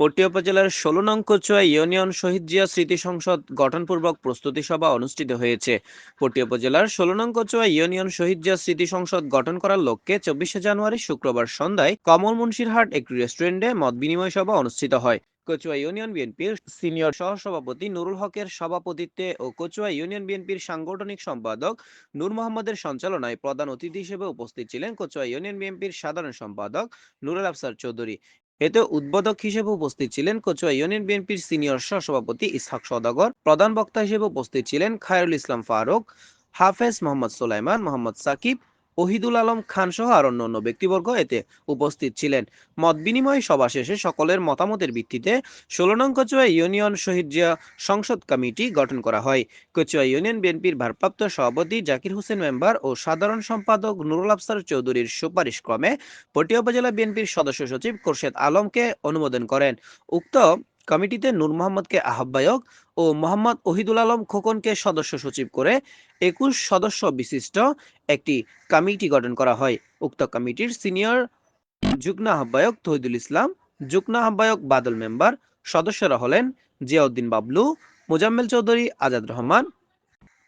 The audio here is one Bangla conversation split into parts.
পটিয়া উপজেলার ষোলো নং কচুয়া ইউনিয়ন শহীদ জিয়া স্মৃতি সংসদ গঠনপূর্বক প্রস্তুতি সভা অনুষ্ঠিত হয়েছে। পটিয়া উপজেলার ষোলো নং কচুয়া ইউনিয়ন শহীদ জিয়া স্মৃতি সংসদ গঠন করার লক্ষ্যে চব্বিশে জানুয়ারি শুক্রবার সন্ধ্যায় কমল মুন্সিরহাট একটি রেস্টুরেন্টে মত বিনিময় সভা অনুষ্ঠিত হয়। কচুয়া ইউনিয়ন বিএনপির সিনিয়র সহসভাপতি নুরুল হকের সভাপতিত্বে ও কচুয়া ইউনিয়ন বিএনপির সাংগঠনিক সম্পাদক নূর মোহাম্মদের সঞ্চালনায় প্রধান অতিথি হিসেবে উপস্থিত ছিলেন কচুয়া ইউনিয়ন বিএনপির সাধারণ সম্পাদক নুরুল আফসার চৌধুরী। এতে উদ্বোধক হিসেবে উপস্থিত ছিলেন কচুয়া ইউনিয়ন বিএনপির সিনিয়র সহসভাপতি ইসহাক সদাগর প্রধান বক্তা হিসেবে উপস্থিত ছিলেন খায়রুল ইসলাম ফারুক, হাফেজ মোহাম্মদ সুলাইমান, মোহাম্মদ সাকিব ওহিদুল আলম খান সহ আর অন্যান্য ব্যক্তিবর্গ এতে উপস্থিত ছিলেন। মত বিনিময় সভা শেষে সকলের মতামতের ভিত্তিতে ষোলো নং কচুয়া ইউনিয়ন শহীদ জিয়া সংসদ কমিটি গঠন করা হয়। কচুয়া ইউনিয়ন বিএনপির ভারপ্রাপ্ত সভাপতি জাকির হোসেন মেম্বার ও সাধারণ সম্পাদক নুরুল আফসার চৌধুরীর সুপারিশ ক্রমে পটিয়া উপজেলা বিএনপির সদস্য সচিব খোরশেদ আলমকে অনুমোদন করেন। উক্ত কমিটিতে নূর মোহাম্মদকে আহ্বায়ক ও মোহাম্মদ ওহিদুল আলম খোকনকে সদস্য সচিব করে একুশ সদস্য বিশিষ্ট একটি কমিটি গঠন করা হয়। উক্ত কমিটির সিনিয়র যুগ্ম আহ্বায়ক তহিদুল ইসলাম, যুগ্ম আহ্বায়ক বাদল মেম্বার, সদস্যরা হলেন Ziauddin Bablu, Mozammel Chowdhury, Azad Rahman,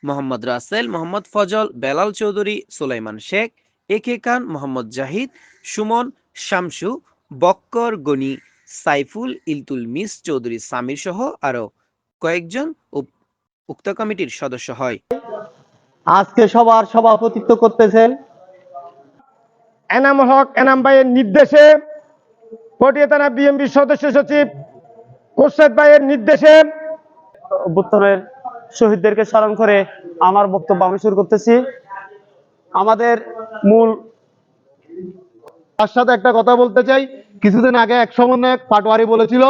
Mohammad Rasel, Mohammad Fazal, Belal Chowdhury, Sulaiman Sheikh, A K Khan, Mohammad Zahid, Sumon, Shamsu, Bakkar Gani, Saiful, ইলতুল miss Chowdhury, Samir সহ আরও কয়েকজন উক্ত কমিটির সদস্য হয়। আজকে সবার সভাপতিত্ব করতেছেন এনাম হক এনাম ভাইয়ের নির্দেশে পটিয়া থানা বিএমপি সদস্য সচিব কোরশেদ ভাইয়ের নির্দেশে অভ্যুত্থানের শহীদদেরকে স্মরণ করে আমার বক্তব্য আমি শুরু করতেছি। আমাদের মূল তার সাথে একটা কথা বলতে চাই। কিছুদিন আগে এক সমন্বয়ক পাটোয়ারি বলেছিল,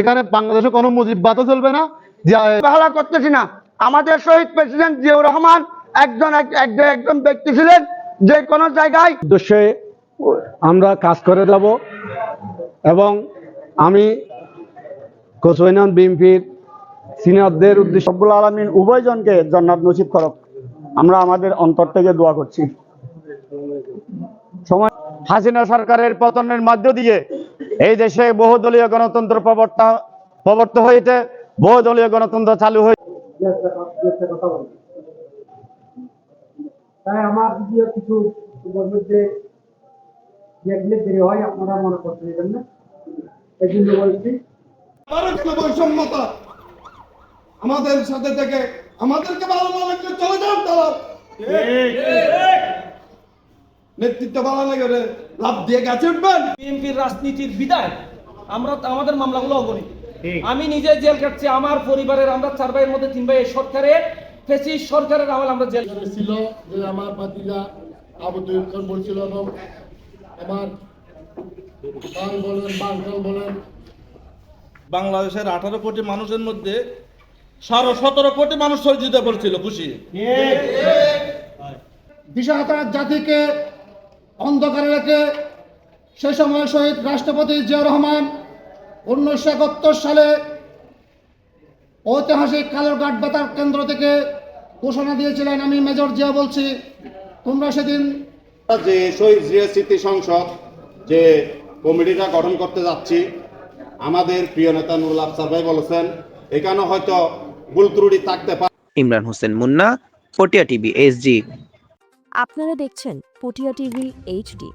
এখানে বাংলাদেশে কোনো মুজিব মুজিববাদও চলবে না। যে করতেছি না। আমাদের শহীদ প্রেসিডেন্ট জিয়াউর রহমান একজন একজন ব্যক্তি ছিলেন যে কোনো জায়গায় উদ্দেশ্যে আমরা কাজ করে যাব এবং আমি কোচৈনন বিএনপির সিনিয়রদের উদ্দেশ্যে রব্বুল আলমিন উভয়জনকে জান্নাত নসিব করক। আমরা আমাদের অন্তর থেকে দোয়া করছি। সময় হাসিনা সরকারের পতনের মধ্য দিয়ে এই দেশে বহুদলীয় গণতন্ত্র প্রবর্তা প্রবর্ত হয়েছে। বহুদলীয় গণতন্ত্র চালু হয়ে তাই আমার যদিও কিছু বলব যে দেরি হয় আপনারা মনে করতে দেবেন না। এই জন্য বলছি বৈষম্যতা? আমাদের সাথে থেকে আমাদেরকে ভালো না লাগলে চলে যান তারা নেতৃত্ব ভালো লাগে লাভ দিয়ে গাছে উঠবেন। বিএনপির রাজনীতির বিদায়। আমরা আমাদের মামলাগুলো অগণিত। আমি নিজে জেল কাটছি আমার পরিবারের আমরা চার ভাইয়ের মধ্যে তিন ভাই এই সরকারের ফেসিস সরকারের আমল আমরা জেল ছিল যে আমার ভাতিজা আবু তৈব খান বলছিল এবং আমার বাং বলেন বাংকাল বলেন। বাংলাদেশের আঠারো কোটি মানুষের মধ্যে সাড়ে সতেরো কোটি মানুষ সহযোগিতা করেছিল খুশি? দিশাহারা জাতিকে অন্ধকারে রেখে সে সময় শহীদ রাষ্ট্রপতি জিয়া রহমান উনিশশো একাত্তর সালে ঐতিহাসিক কালোরঘাট বেতার কেন্দ্র থেকে ঘোষণা দিয়েছিলেন আমি মেজর জিয়া বলছি তোমরা সেদিন যে শহীদ জিয়া স্মৃতি সংসদ যে কমিটিটা গঠন করতে যাচ্ছি আমাদের প্রিয় নেতা নুরুল আফসার ভাই বলেছেন এখানে হয়তো ভুল ত্রুটি থাকতে পারে। ইমরান হোসেন মুন্না পটিয়া টিভি এসজি আপনারা দেখছেন পটিয়া টিভি এইচডি